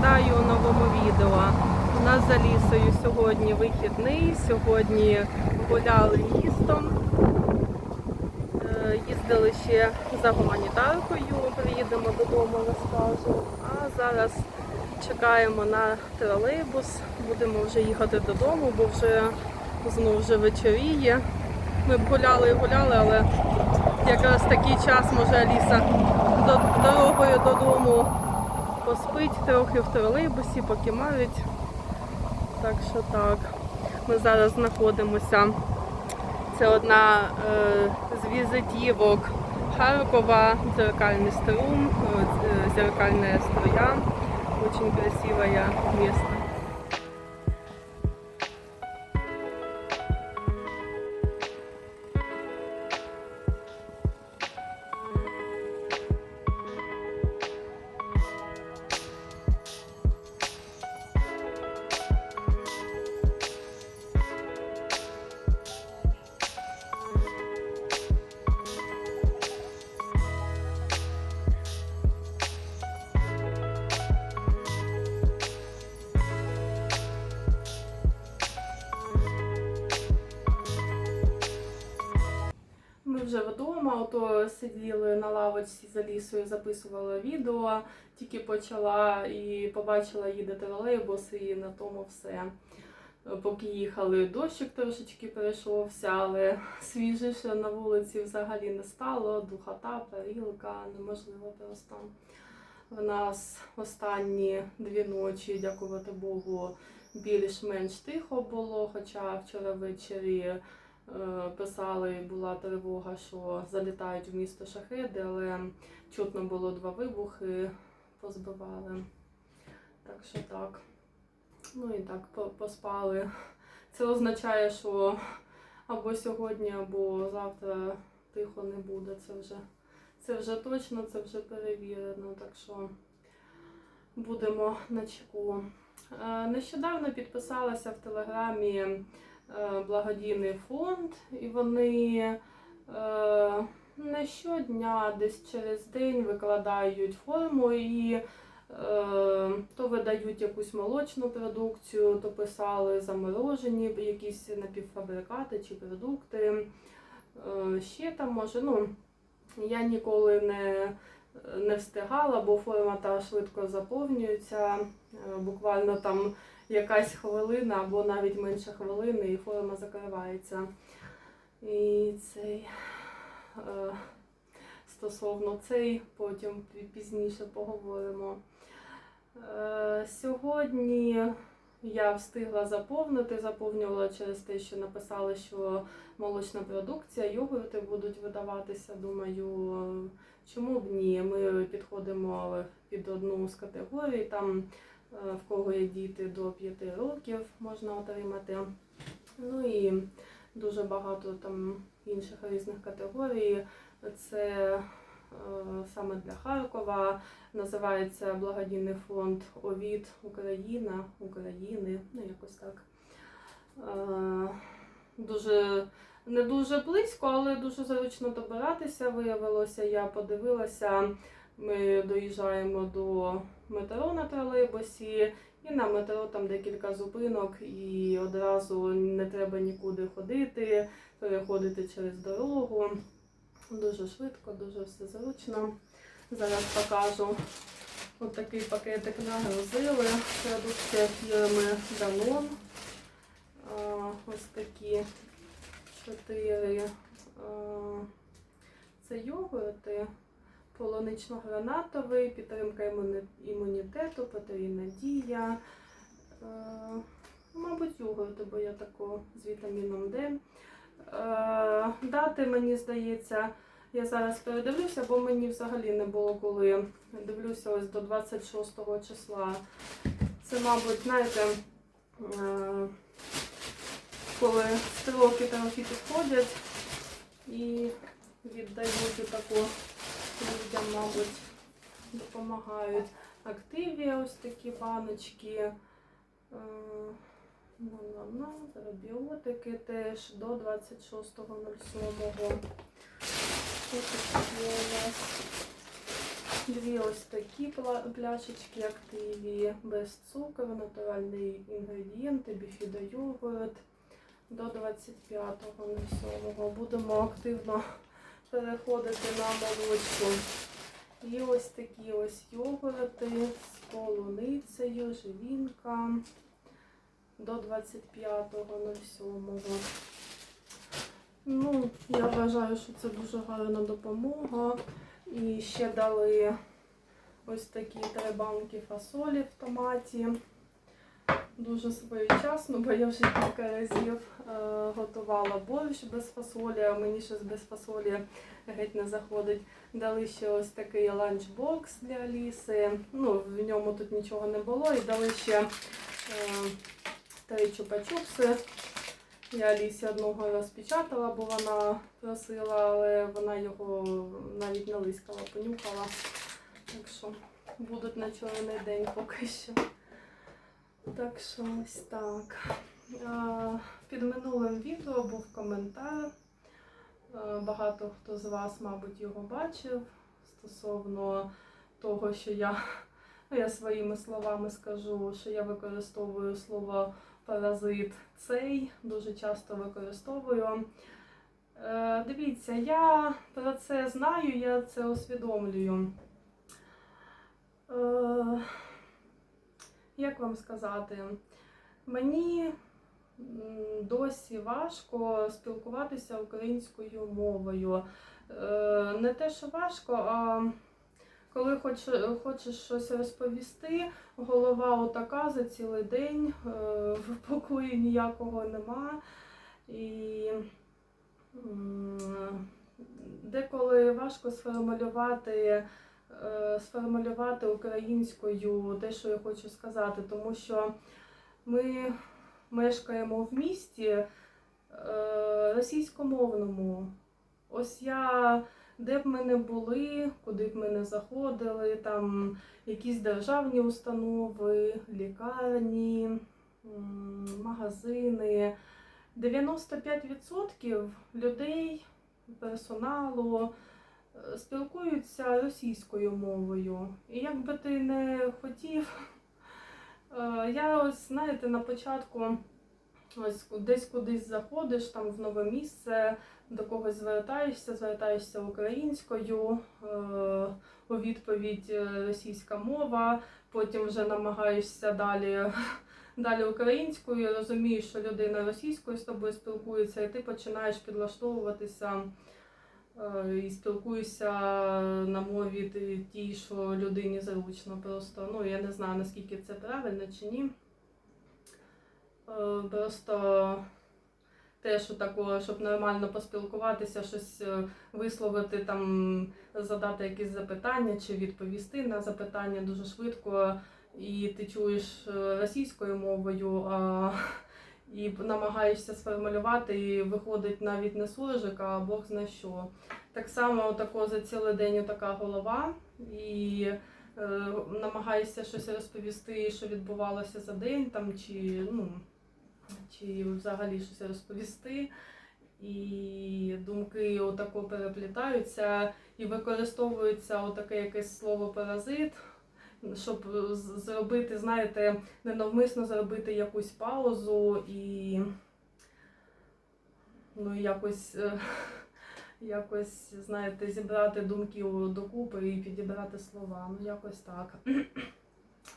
Вітаю у новому відео. У нас за лісою сьогодні вихідний. Сьогодні гуляли містом. Е, Їздили ще за гуманітаркою, приїдемо додому, розкажу. А зараз чекаємо на тролейбус. Будемо вже їхати додому, бо вже знову вже вечоріє. Ми б гуляли і гуляли, але якраз такий час може Аліса до- дорогою додому поспить трохи в тролейбусі, поки марить. Так що так. Ми зараз знаходимося. Це одна е, з візитівок Харкова, дзеркальний струм, дзеркальна з- зеркальная струя. Очень красивое место. Вдома, ото сиділи на лавочці за лісою, записували відео, тільки почала і побачила їде тролейбус, і на тому все. Поки їхали, дощик трошечки перейшовся, але свіжіше на вулиці взагалі не стало. Духота, парілка, неможливо просто. В нас останні дві ночі, дякувати Богу, більш-менш тихо було, хоча вчора ввечері писали, була тривога, що залітають в місто шахеди, але чутно було два вибухи, позбивали. Так що так. Ну і так, поспали. Це означає, що або сьогодні, або завтра тихо не буде. Це вже, це вже точно, це вже перевірено. Так що будемо на чеку. Е, Нещодавно підписалася в Телеграмі е, благодійний фонд, і вони е, не щодня, десь через день викладають форму і е, то видають якусь молочну продукцію, то писали заморожені якісь напівфабрикати чи продукти. Е, Ще там може, ну я ніколи не, не встигала, бо форма та швидко заповнюється. Е, Буквально там якась хвилина або навіть менше хвилини, і форма закривається. І цей е, стосовно цей, потім пізніше поговоримо. Е, Сьогодні я встигла заповнити, заповнювала через те, що написали, що молочна продукція, йогурти будуть видаватися. Думаю, чому б ні? Ми підходимо під одну з категорій. Там в кого є діти до 5 років можна отримати. Ну і дуже багато там інших різних категорій. Це е, саме для Харкова. Називається благодійний фонд ОВІД Україна, України, ну якось так. Е, Дуже не дуже близько, але дуже зручно добиратися. Виявилося, я подивилася. Ми доїжджаємо до метро на тролейбусі, і на метро там декілька зупинок, і одразу не треба нікуди ходити, переходити через дорогу. Дуже швидко, дуже все зручно. Зараз покажу. Ось такий пакетик нагрузили. Продукція фірми Danone. Ось такі чотири. Це йогурти. Полунично-гранатовий, підтримка імунітету, потрійна дія. Е, Мабуть, йогурти, бо я тако з вітаміном Д. Е, Дати, мені здається, я зараз передивлюся, бо мені взагалі не було коли. Дивлюся ось до 26 числа. Це, мабуть, знаєте, е, коли строки трохи підходять і віддають таку людям, мабуть, допомагають. Активі ось такі баночки. Е, пробіотики теж до 26.07. Тут є у нас? Дві ось такі пляшечки активі, без цукру, натуральні інгредієнти, біфідо йогурт до 25.07. Будемо активно переходити на молочку. І ось такі ось йогурти з полуницею, живінка до 25.07. Ну, я вважаю, що це дуже гарна допомога. І ще дали ось такі три банки фасолі в томаті. Дуже своєчасно, бо я вже кілька разів е, готувала борщ без фасолі, а мені щось без фасолі геть не заходить. Дали ще ось такий ланчбокс для Аліси. Ну, в ньому тут нічого не було. І дали ще е, три чупа-чупси. Я Алісі одного розпечатала, бо вона просила, але вона його навіть не лискала, понюхала. Так що будуть на чорний день поки що. Так що ось так. Під минулим відео був коментар. Багато хто з вас, мабуть, його бачив стосовно того, що я, ну, я своїми словами скажу, що я використовую слово паразит цей, дуже часто використовую. Е, Дивіться, я про це знаю, я це усвідомлюю. Як вам сказати, мені досі важко спілкуватися українською мовою. Е, Не те, що важко, а коли хоч, хочеш щось розповісти, голова отака за цілий день, е, в покої ніякого нема. І деколи важко сформулювати, сформулювати українською те, що я хочу сказати, тому що ми мешкаємо в місті е, російськомовному. Ось я де б ми не були, куди б ми не заходили, там якісь державні установи, лікарні, магазини. 95% людей, персоналу е, спілкуються російською мовою. І як би ти не хотів, е, я ось, знаєте, на початку ось десь кудись заходиш, там в нове місце, до когось звертаєшся, звертаєшся українською, е, у відповідь е, російська мова, потім вже намагаєшся далі, далі українською, розумієш, що людина російською з тобою спілкується, і ти починаєш підлаштовуватися е, і спілкуєшся на мові ті- тій, що людині зручно. Просто ну я не знаю наскільки це правильно чи ні. Е, Просто теж такого, щоб нормально поспілкуватися, щось е, висловити, там, задати якісь запитання чи відповісти на запитання дуже швидко, і ти чуєш е, російською мовою, а, і намагаєшся сформулювати, і виходить навіть не суржик, а Бог зна що. Так само тако за цілий день така голова, і е, намагаєшся щось розповісти, що відбувалося за день, там, чи, ну, чи взагалі щось розповісти. І думки отако переплітаються і використовується отаке якесь слово паразит, щоб зробити, знаєте, ненавмисно зробити якусь паузу і ну, якось, е, якось, знаєте, зібрати думки докупи і підібрати слова. Ну, якось так.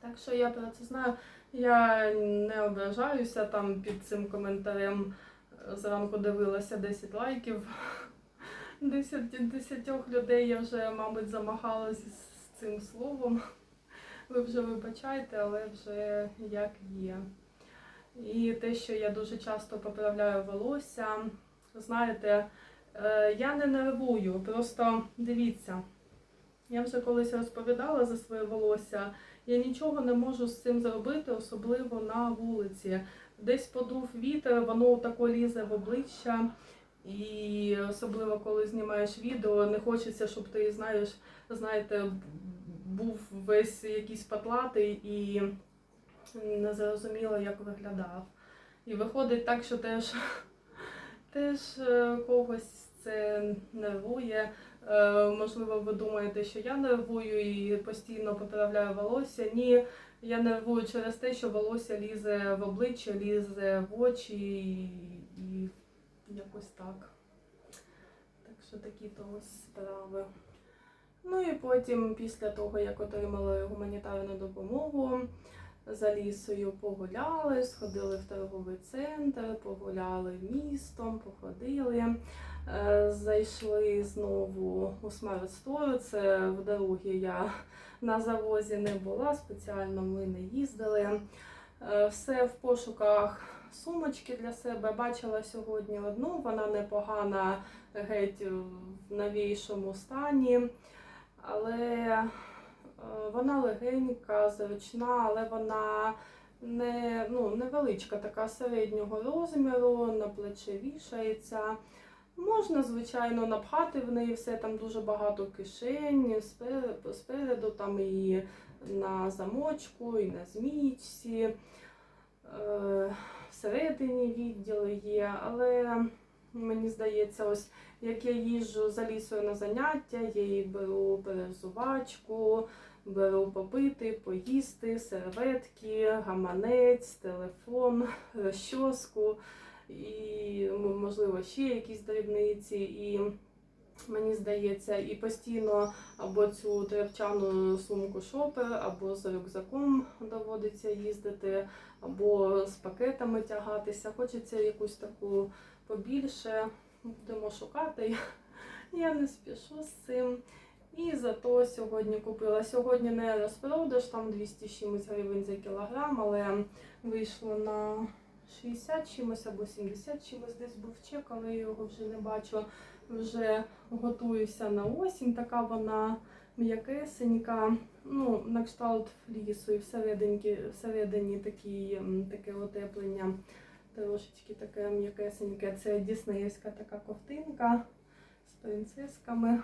Так що я про це знаю. Я не ображаюся там під цим коментарем. е, Зранку дивилася 10 лайків. 10, 10 людей я вже, мабуть, замахалася з цим словом. Ви вже вибачайте, але вже як є. І те, що я дуже часто поправляю волосся, знаєте, е, я не нервую, просто дивіться. Я вже колись розповідала за своє волосся. Я нічого не можу з цим зробити, особливо на вулиці. Десь подув вітер, воно тако лізе в обличчя. І особливо коли знімаєш відео, не хочеться, щоб ти знаєш, знаєте, був весь якийсь патлатий і не зрозуміло, як виглядав. І виходить так, що теж, теж е, когось це нервує. Е, Можливо, ви думаєте, що я нервую і постійно поправляю волосся. Ні, я нервую через те, що волосся лізе в обличчя, лізе в очі і якось так. Так що такі то ось справи. Ну і потім, після того, як отримали гуманітарну допомогу, за лісою погуляли, сходили в торговий центр, погуляли містом, походили. Е, Зайшли знову у Store. Це дорогі я на завозі не була, спеціально ми не їздили. Е, Все в пошуках сумочки для себе. Бачила сьогодні одну, вона непогана, геть в новішому стані. Але е, вона легенька, зручна, але вона не, ну, невеличка, така середнього розміру, на плече вішається. Можна, звичайно, напхати в неї все, там дуже багато кишень, спереду, там і на замочку, і на змічці. Е, Всередині відділи є, але мені здається, ось як я їжджу за лісою на заняття, я її беру перезувачку, беру попити, поїсти, серветки, гаманець, телефон, розчоску і можливо ще якісь дрібниці. І мені здається, і постійно або цю тряпчану сумку шопер, або з рюкзаком доводиться їздити, або з пакетами тягатися. Хочеться якусь таку побільше. Будемо шукати. Я не спішу з цим. І зато сьогодні купила. Сьогодні не розпродаж, там 200 чимось гривень за кілограм, але вийшло на 60 чимось або 70 чимось десь був чек, але я його вже не бачу. Вже готуюся на осінь, така вона м'якесенька, ну, на кшталт флісу, і всередині, всередині такі, таке утеплення трошечки таке м'якесеньке. Це діснеївська така ковтинка з принцесками.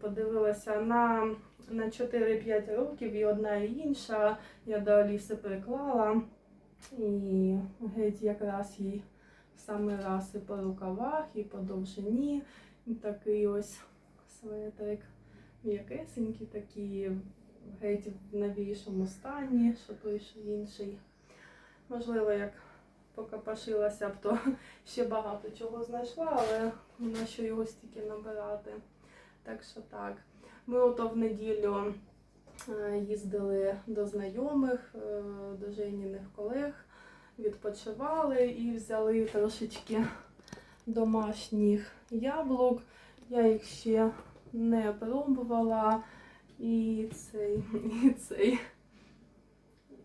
Подивилася на, на 4-5 років і одна і інша. Я до Аліси приклала. І геть якраз їй в самий раз і по рукавах, і по довжині. І такий ось светрик м'якесенький, такий геть в новішому стані, що той, що інший. Можливо, як покопашилася б, то ще багато чого знайшла, але на що його стільки набирати. Так що так. Ми ото в неділю е, їздили до знайомих, е, до Женіних колег, відпочивали і взяли трошечки домашніх яблук. Я їх ще не пробувала. І цей, і цей.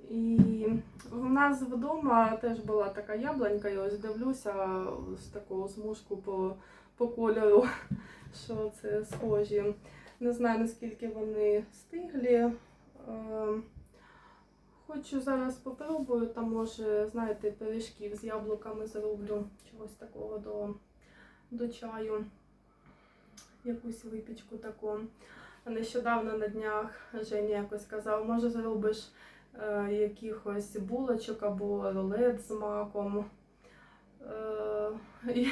І в нас вдома теж була така яблунька, і ось дивлюся з такого змушку по, по кольору, що це схожі. Не знаю наскільки вони стиглі. Е, Хочу зараз попробую, там може, знаєте, пиріжків з яблуками зроблю чогось такого до, до чаю. Якусь випічку таку. Нещодавно на днях Женя якось казав, може зробиш якихось булочок або рулет з маком. Е, і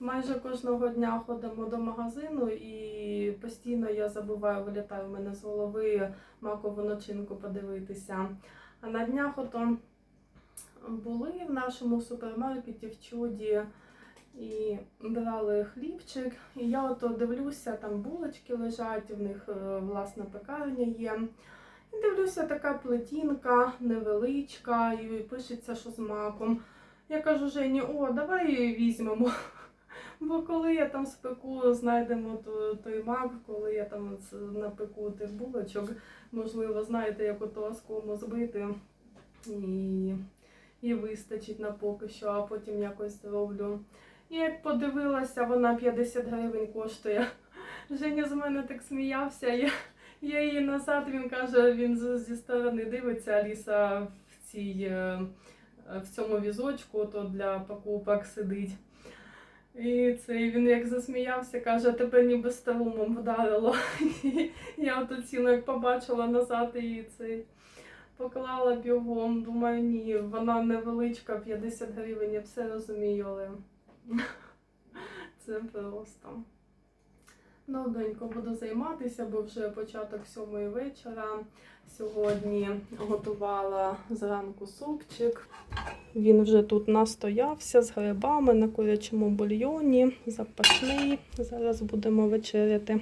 майже кожного дня ходимо до магазину і постійно я забуваю, вилітає в мене з голови макову начинку подивитися. А на днях ото були в нашому супермаркеті в чуді і брали хлібчик. І я ото дивлюся, там булочки лежать, в них е, власна пекарня є. Дивлюся, така плетінка невеличка, і пишеться, що з маком. Я кажу Жені, о, давай її візьмемо. Бо коли я там спеку, знайдемо той мак, коли я там напеку тих булочок, можливо, знаєте, як ото оскому збити і, і вистачить на поки що, а потім якось зроблю. І як подивилася, вона 50 гривень коштує. Женя з мене так сміявся. Я, я її назад, він каже, він зі сторони дивиться, Аліса в цій е, в цьому візочку, то для покупок сидить. І цей він як засміявся, каже, тебе ніби струмом вдарило. І я ото ціну як побачила назад і цей поклала бігом. Думаю, ні, вона невеличка, 50 гривень, я все розумію, але Це просто. Довгенько буду займатися, бо вже початок сьомої вечора. Сьогодні готувала зранку супчик. Він вже тут настоявся з грибами на курячому бульйоні, запашний. Зараз будемо вечеряти.